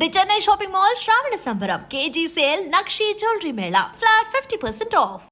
The Chennai shopping mall Shravana Sambaram K G sale Nakshi jewellery mela flat fifty percent off.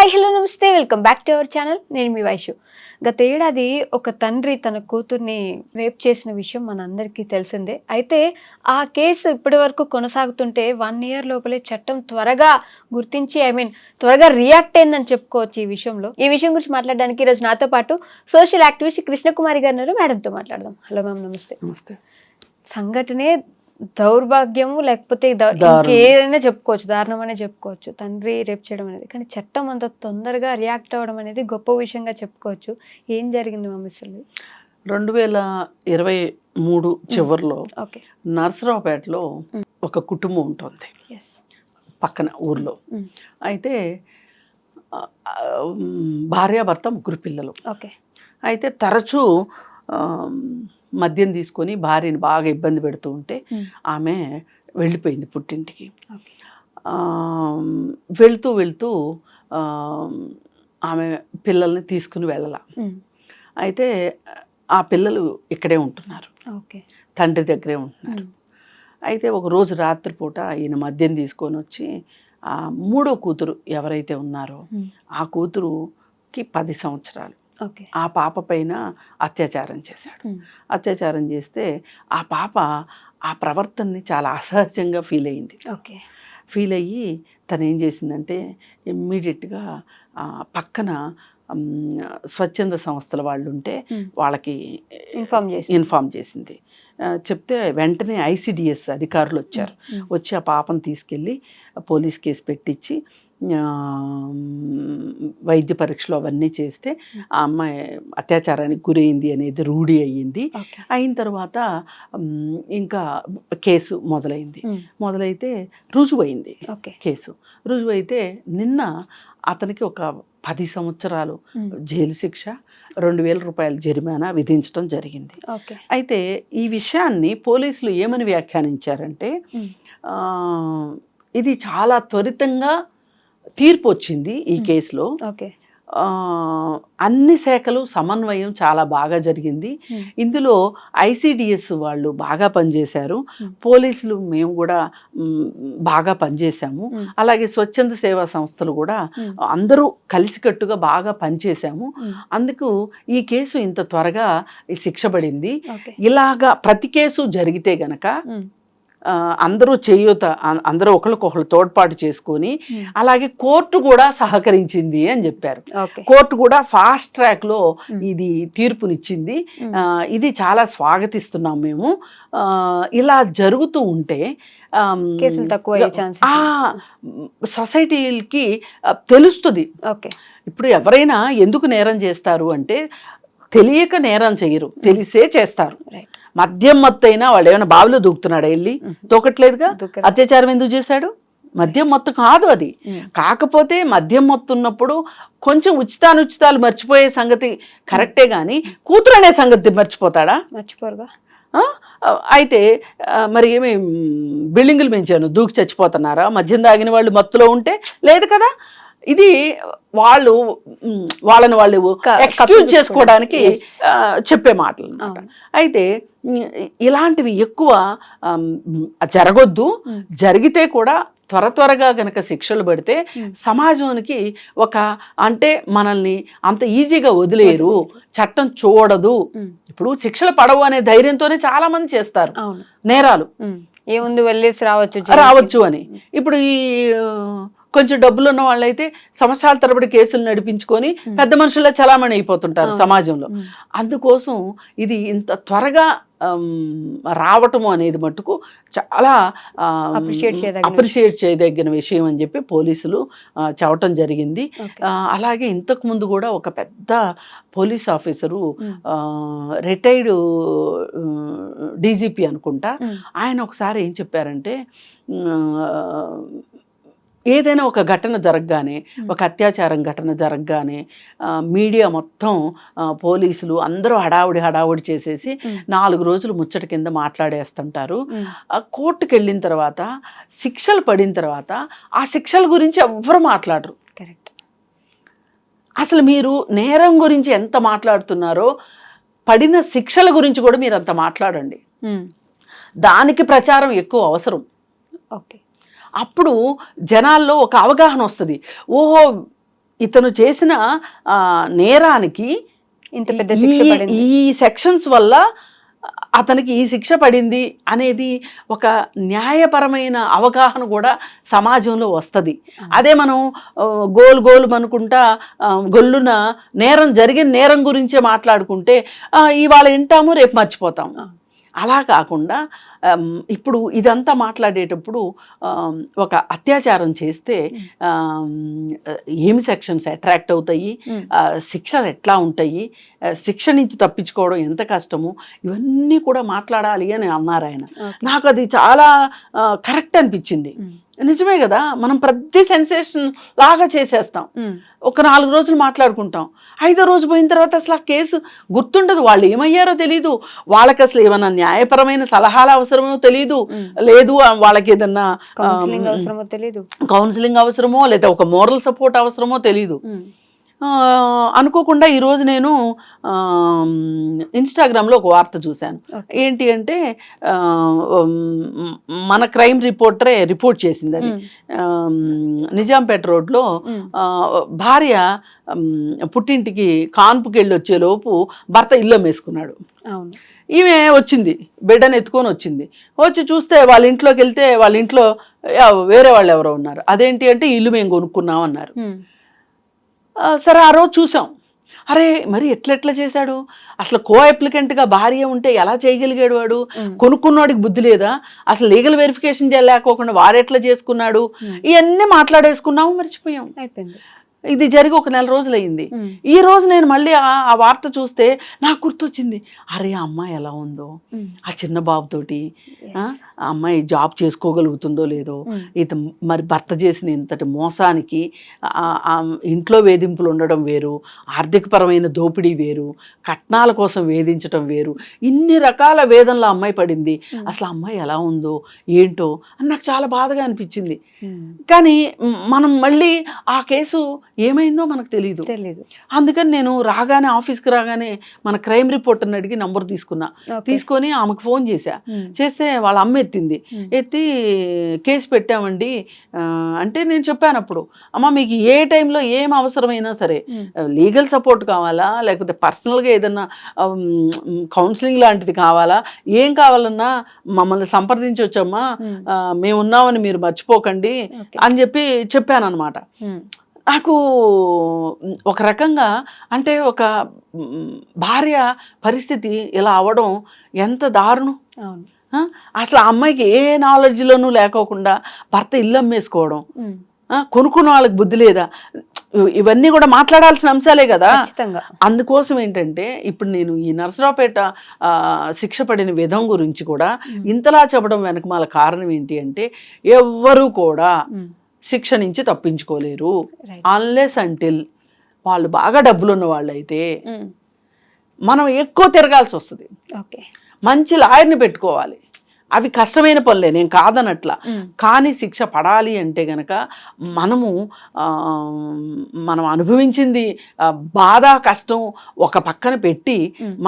Hi hello నమస్తే. Welcome back to our channel. నేను మీ వైషు. గత ఏడాది ఒక తండ్రి తన కూతుర్ని రేప్ చేసిన విషయం మనందరికీ తెలిసిందే. అయితే ఆ కేసు ఇప్పటి వరకు కొనసాగుతుంటే వన్ ఇయర్ లోపలే చట్టం త్వరగా గుర్తించి ఐ మీన్ త్వరగా రియాక్ట్ అయిందని చెప్పుకోవచ్చు ఈ విషయంలో. ఈ విషయం గురించి మాట్లాడడానికి ఈరోజు నాతో పాటు సోషల్ యాక్టివిస్ట్ కృష్ణకుమారి గారు మేడంతో మాట్లాడదాం. హలో మ్యామ్ నమస్తే. నమస్తే. సంఘటనే దౌర్భాగ్యము లేకపోతే. ఇంకేదైనా చెప్పుకోవచ్చు దారుణం అనే చెప్పుకోవచ్చు. తండ్రి రేపు చేయడం అనేది. కానీ చట్టం అంత తొందరగా రియాక్ట్ అవ్వడం అనేది గొప్ప విషయంగా చెప్పుకోవచ్చు. ఏం జరిగింది మమ్మీసులు రెండు వేల ఇరవై మూడు చివరిలో ఓకే. నర్సరావుపేటలో ఒక కుటుంబం ఉంటుంది. పక్కన ఊర్లో. అయితే భార్యాభర్త ముగ్గురు పిల్లలు. ఓకే. అయితే తరచూ మద్యం తీసుకొని భార్యని బాగా ఇబ్బంది పెడుతూ ఉంటే ఆమె వెళ్ళిపోయింది పుట్టింటికి. వెళ్తూ వెళ్తూ ఆమె పిల్లల్ని తీసుకుని వెళ్ళాల. అయితే ఆ పిల్లలు ఇక్కడే ఉంటున్నారు. ఓకే. తండ్రి దగ్గరే ఉంటున్నారు. అయితే ఒక రోజు రాత్రిపూట ఈయన మద్యం తీసుకొని వచ్చి ఆ మూడో కూతురు ఎవరైతే ఉన్నారో ఆ కూతురుకి పది సంవత్సరాలు. ఆ పాప పైన అత్యాచారం చేశాడు. అత్యాచారం చేస్తే ఆ పాప ఆ ప్రవర్తనని చాలా అసహజంగా ఫీల్ అయింది. ఓకే. ఫీల్ అయ్యి తను ఏం చేసిందంటే ఇమ్మీడియట్గా పక్కన స్వచ్ఛంద సంస్థల వాళ్ళు ఉంటే వాళ్ళకి ఇన్ఫార్మ్ చేసి ఇన్ఫామ్ చేసింది. చెప్తే వెంటనే ఐసిడిఎస్ అధికారులు వచ్చారు. వచ్చి ఆ పాపను తీసుకెళ్ళి పోలీస్ కేసు పెట్టించి వైద్య పరీక్షలు అవన్నీ చేస్తే ఆ అమ్మాయి అత్యాచారానికి గురైంది అనేది రూఢి అయ్యింది. అయిన తర్వాత ఇంకా కేసు మొదలైంది. మొదలైతే రుజువైంది కేసు. రుజువైతే నిన్న అతనికి ఒక పది సంవత్సరాలు జైలు శిక్ష రెండు వేల రూపాయల జరిమానా విధించడం జరిగింది. ఓకే. అయితే ఈ విషయాన్ని పోలీసులు ఏమని వ్యాఖ్యానించారంటే ఇది చాలా త్వరితంగా తీర్పు వచ్చింది ఈ. కేసులో అన్ని శాఖలు సమన్వయం చాలా బాగా జరిగింది. ఇందులో ఐసిడిఎస్ వాళ్ళు బాగా పనిచేశారు. పోలీసులు మేము కూడా బాగా పనిచేశాము. అలాగే స్వచ్ఛంద సేవా సంస్థలు కూడా. అందరూ కలిసికట్టుగా బాగా పనిచేశాము. అందుకు ఈ కేసు ఇంత త్వరగా శిక్ష పడింది ఇలాగా ప్రతి కేసు జరిగితే గనక అందరూ చేయూత అందరూ ఒకరికొకరు తోడ్పాటు చేసుకొని మ్. అలాగే కోర్టు కూడా సహకరించింది అని చెప్పారు. కోర్టు కూడా ఫాస్ట్ ట్రాక్లో మ్. ఇది తీర్పునిచ్చింది. ఆ, ఇది చాలా స్వాగతిస్తున్నాం మేము. ఆ, ఇలా జరుగుతూ ఉంటే కేసులు తక్కువ సొసైటీకి తెలుస్తుంది. ఓకే. ఇప్పుడు ఎవరైనా ఎందుకు నేరం చేస్తారు అంటే తెలియక నేరం చేయరు తెలిసే చేస్తారు. మద్యం మత్తు అయినా వాళ్ళు ఏమైనా బావిలో దూకుతున్నాడా వెళ్ళి? తోకట్లేదుగా అత్యాచారం ఎందుకు చేశాడు? మద్యం మొత్తం కాదు అది. కాకపోతే మద్యం మొత్తం ఉన్నప్పుడు కొంచెం ఉచితానుచితాలు మర్చిపోయే సంగతి కరెక్టే కానీ కూతురు అనే సంగతి మర్చిపోతాడా? మర్చిపోరుగా? అయితే మరి ఏమి బిల్డింగులు పెంచాను దూకి చచ్చిపోతున్నారా? మద్యం తాగిన వాళ్ళు మత్తులో ఉంటే లేదు కదా? ఇది వాళ్ళు వాళ్ళని వాళ్ళు ఎక్స్క్యూజ్. చేసుకోవడానికి చెప్పే మాటలు. అయితే ఇలాంటివి ఎక్కువ జరగొద్దు. జరిగితే కూడా త్వర త్వరగా గనక శిక్షలు పడితే. సమాజానికి ఒక అంటే మనల్ని అంత ఈజీగా వదిలేరు చట్టం చూడదు. ఇప్పుడు శిక్షలు పడవు అనే ధైర్యంతోనే చాలా మంది చేస్తారు నేరాలు. ఏముంది వెళ్ళేసి రావచ్చు. రావచ్చు అని ఇప్పుడు ఈ కొంచెం డబ్బులు ఉన్న వాళ్ళైతే సంవత్సరాల తరబడి కేసులు నడిపించుకొని. పెద్ద మనుషుల్లో చలామణి అయిపోతుంటారు. సమాజంలో. అందుకోసం ఇది ఇంత త్వరగా రావటము అనేది మటుకు చాలా అప్రిషియేట్ చేయదగిన విషయం అని చెప్పి పోలీసులు చెప్పటం జరిగింది అలాగే ఇంతకు ముందు కూడా ఒక పెద్ద పోలీస్ ఆఫీసరు. రిటైర్డ్ డీజీపీ అనుకుంటా. ఆయన ఒకసారి ఏం చెప్పారంటే ఏదైనా ఒక ఘటన జరగగానే. ఒక అత్యాచారం ఘటన జరగగానే మీడియా మొత్తం పోలీసులు అందరూ హడావుడి హడావుడి చేసేసి. నాలుగు రోజులు ముచ్చట కింద మాట్లాడేస్తుంటారు. కోర్టుకు వెళ్ళిన తర్వాత శిక్షలు పడిన తర్వాత ఆ శిక్షల గురించి ఎవ్వరు మాట్లాడరు. కరెక్ట్. అసలు మీరు నేరం గురించి ఎంత మాట్లాడుతున్నారో పడిన శిక్షల గురించి కూడా మీరు అంత మాట్లాడండి. దానికి ప్రచారం ఎక్కువ అవసరం. ఓకే. అప్పుడు జనాల్లో ఒక అవగాహన వస్తుంది. ఓహో ఇతను చేసిన నేరానికి ఇంత పెద్ద శిక్ష ఈ- సెక్షన్స్ వల్ల అతనికి ఈ శిక్ష పడింది అనేది ఒక న్యాయపరమైన అవగాహన కూడా సమాజంలో వస్తుంది. అదే మనం గోలు గోలు అనుకుంటా గొల్లున నేరం జరిగిన నేరం గురించే మాట్లాడుకుంటే ఇవాళ వింటాము రేపు మర్చిపోతాం అలా కాకుండా ఇప్పుడు ఇదంతా మాట్లాడేటప్పుడు ఒక అత్యాచారం చేస్తే ఏమి సెక్షన్స్ అట్రాక్ట్ అవుతాయి? శిక్షలు ఎట్లా ఉంటాయి? శిక్ష నుంచి తప్పించుకోవడం ఎంత కష్టము? ఇవన్నీ కూడా మాట్లాడాలి అని అన్నారు ఆయన. నాకు అది చాలా కరెక్ట్ అనిపించింది. నిజమే కదా? మనం ప్రతి సెన్సేషన్ లాగా చేసేస్తాం. ఒక నాలుగు రోజులు మాట్లాడుకుంటాం. ఐదో రోజు పోయిన తర్వాత అసలు ఆ కేసు గుర్తుండదు. వాళ్ళు ఏమయ్యారో తెలియదు వాళ్ళకి అసలు ఏమన్నా న్యాయపరమైన సలహాలు అవసరమో తెలియదు. లేదు వాళ్ళకి ఏదన్నా కౌన్సిలింగ్ అవసరమో తెలీదు. కౌన్సిలింగ్ అవసరమో లేదా ఒక మోరల్ సపోర్ట్ అవసరమో తెలియదు అనుకోకుండా ఈరోజు నేను ఇన్స్టాగ్రామ్లో ఒక వార్త చూశాను. ఏంటి అంటే మన క్రైమ్ రిపోర్టరే రిపోర్ట్ చేసింది అది. నిజాంపేట రోడ్లో భార్య పుట్టింటికి కాన్పుకి వెళ్ళి వచ్చేలోపు భర్త ఇల్లు అమ్మేసుకున్నాడు. అవును. ఈమె వచ్చింది బిడ్డను ఎత్తుకొని వచ్చింది. వచ్చి చూస్తే వాళ్ళ ఇంట్లోకి వెళ్తే వాళ్ళ ఇంట్లో వేరే వాళ్ళు ఎవరో ఉన్నారు. అదేంటి అంటే ఇల్లు మేము కొనుక్కున్నాం అన్నారు. సరే ఆ రోజు చూసాం. అరే మరి ఎట్లెట్లా చేశాడు? అసలు కో అప్లికెంట్గా భార్య ఉంటే ఎలా చేయగలిగాడు వాడు? ఉమ్. కొనుక్కున్నోడికి బుద్ధి లేదా? అసలు లీగల్ వెరిఫికేషన్ చేయలేకోకుండా వాడెట్లా చేసుకున్నాడు. ఇవన్నీ మాట్లాడేసుకున్నాము మర్చిపోయాం. అయిపోయింది. ఇది జరిగి ఒక నెల రోజులయ్యింది ఉమ్. ఈ రోజు నేను మళ్ళీ ఆ వార్త చూస్తే నాకు గుర్తొచ్చింది అరే అమ్మాయి ఎలా ఉందో. ఆ చిన్న బాబుతోటి అమ్మాయి జాబ్ చేసుకోగలుగుతుందో లేదో. ఇత మరి భర్త చేసిన ఇంతటి మోసానికి ఇంట్లో వేధింపులు ఉండడం వేరు ఆర్థికపరమైన దోపిడీ వేరు కట్నాల కోసం వేధించడం వేరు ఇన్ని రకాల వేదనలో అమ్మాయి పడింది. అసలు అమ్మాయి ఎలా ఉందో ఏంటో అని నాకు చాలా బాధగా అనిపించింది. కానీ మనం మళ్ళీ ఆ కేసు ఏమైందో మనకు తెలియదు తెలీదు అందుకని నేను రాగానే ఆఫీస్కి రాగానే మన క్రైమ్ రిపోర్టర్ని అడిగి నంబర్ తీసుకున్నా. తీసుకొని ఆమెకు ఫోన్ చేశా. చేస్తే వాళ్ళ అమ్మ ఎత్తింది. ఎత్తి కేసు పెట్టామండి అంటే నేను చెప్పాను అప్పుడు అమ్మ మీకు ఏ టైంలో ఏం అవసరమైనా సరే. లీగల్ సపోర్ట్ కావాలా లేకపోతే పర్సనల్గా ఏదన్నా కౌన్సిలింగ్ లాంటిది కావాలా ఏం కావాలన్నా మమ్మల్ని సంప్రదించవచ్చమ్మా మేము ఉన్నామని మీరు మర్చిపోకండి. అని చెప్పి చెప్పాను అనమాట. నాకు ఒక రకంగా అంటే ఒక భార్య పరిస్థితి ఇలా అవడం ఎంత దారుణం? అసలు ఆ అమ్మాయికి ఏ నాలెడ్జ్లోనూ లేకోకుండా భర్త ఇల్లు అమ్మేసుకోవడం? కొనుక్కున్న వాళ్ళకి బుద్ధి లేదా ఇవ- ఇవన్నీ కూడా మాట్లాడాల్సిన అంశాలే కదా అందుకోసం ఏంటంటే ఇప్పుడు నేను ఈ నరసరావుపేట శిక్ష పడిన విధం గురించి కూడా. ఇంతలా చెప్పడం వెనకమాల కారణం ఏంటి అంటే ఎవ్వరూ కూడా. శిక్ష నుంచి తప్పించుకోలేరు. అన్లెస్ అంటిల్ వాళ్ళు బాగా డబ్బులు ఉన్న వాళ్ళు అయితే ఉమ్. మనం ఎక్కువ తిరగాల్సి వస్తుంది. ఓకే మంచి లాయర్ని పెట్టుకోవాలి. అవి కష్టమైన పనులే నేను కాదనట్లా. కానీ శిక్ష పడాలి అంటే గనక మనము మనం అనుభవించింది బాధ కష్టం ఒక పక్కన పెట్టి.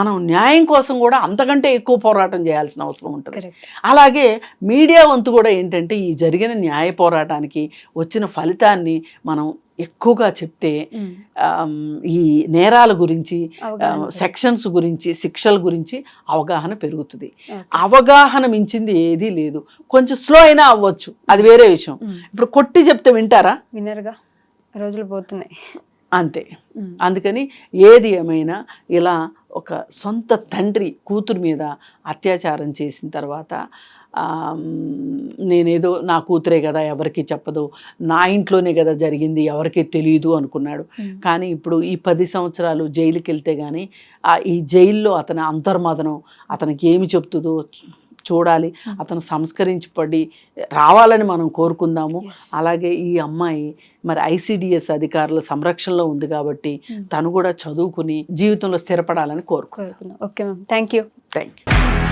మనం న్యాయం కోసం కూడా అంతకంటే ఎక్కువ పోరాటం చేయాల్సిన అవసరం ఉంటుంది అలాగే మీడియా వంతు కూడా ఏంటంటే ఈ జరిగిన న్యాయ పోరాటానికి వచ్చిన ఫలితాన్ని మనం ఎక్కువగా చెప్తే ఈ నేరాల గురించి సెక్షన్స్ గురించి శిక్షల గురించి అవగాహన పెరుగుతుంది. అవగాహన మించింది ఏదీ లేదు. కొంచెం స్లో అయినా అవ్వచ్చు. అది వేరే విషయం. ఇప్పుడు కొట్టి చెప్తే వింటారా? వినరుగా. రోజులు పోతున్నాయి. అంతే. అందుకని ఏది ఏమైనా ఇలా ఒక సొంత తండ్రి కూతురు మీద అత్యాచారం చేసిన తర్వాత నేనేదో నా కూతురే కదా ఎవరికి చెప్పదు. నా ఇంట్లోనే కదా జరిగింది ఎవరికి తెలియదు అనుకున్నాడు. కానీ ఇప్పుడు ఈ పది సంవత్సరాలు జైలుకి వెళ్తే కానీ ఈ జైల్లో అతని అంతర్మదనం అతనికి ఏమి చెప్తుందో చూడాలి. అతను సంస్కరించబడి రావాలని మనం కోరుకుందాము. అలాగే ఈ అమ్మాయి మరి ఐసిడిఎస్ అధికారుల సంరక్షణలో ఉంది కాబట్టి. తను కూడా చదువుకుని జీవితంలో స్థిరపడాలని కోరుకు కోరుకుందాం. Okay ma'am. Thank you. Thank you.